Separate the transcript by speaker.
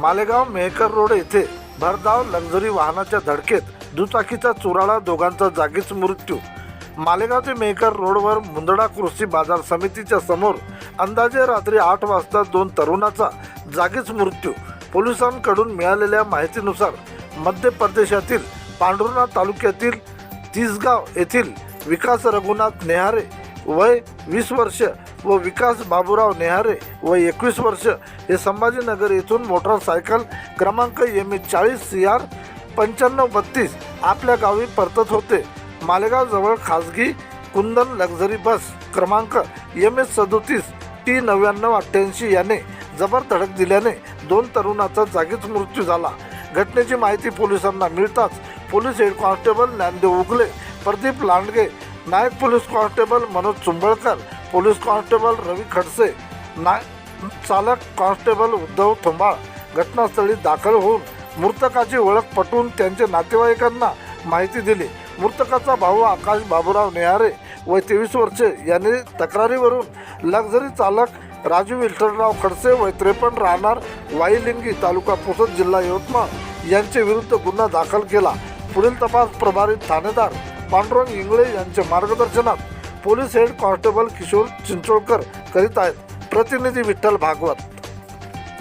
Speaker 1: Malegaon Mehkar road येथे भरधाव luxury वाहनाच्या धडकेत दुचाकीचा चुराळा दोघांचा जागीच मृत्यू. मालेगाव ते मेहकर रोडवर मुंदडा कृषी बाजार समितीच्या समोर अंदाजे रात्री आठ वाजता दोन तरुणाचा जागीच मृत्यू. पोलिसांकडून मिळालेल्या माहितीनुसार मध्य प्रदेशातील पांढुर्णा तालुक्यातील तिसगाव येथील विकास रघुनाथ नेहारे वय वीस वर्ष व विकास बाबूराव नेहारे व एकवीस वर्ष हे संभाजीनगर येथून मोटरसायकल क्रमांक एम ई चाळीस सी आर पंच्याण्णव बत्तीस आपल्या गावी परतत होते. मालेगावजवळ खाजगी कुंदन लक्झरी बस क्रमांक एम एस सदोतीस टी नव्याण्णव अठ्ठ्याऐंशी याने जबर धडक दिल्याने दोन तरुणाचा जागीच मृत्यू झाला. घटनेची माहिती पोलिसांना मिळताच police head constable Dnyandev Ugale Pradeep Landge Naik police constable Manoj Chumbalkar police constable Ravi Khadse ना चालक कॉन्स्टेबल उद्धव थोंबाळ घटनास्थळी दाखल होऊन मृतकाची ओळख पटवून त्यांच्या नातेवाईकांना माहिती दिली. मृतकाचा भाऊ आकाश बाबूराव नेहारे व तेवीस वर्षे. यांनी तक्रारीवरून लक्झरी चालक राजू विठ्ठलराव खडसे व त्रेपन्न राहणार वाईलिंगी तालुका पुसद जिल्हा यवतमाळ यांच्या विरुद्ध गुन्हा दाखल केला. पुढील तपास प्रभारी ठाणेदार पांडुरंग इंगळे यांच्या मार्गदर्शनात police head constable Kishor Chincholkar करीत आहेत. प्रतिनिधी विठ्ठल भागवत.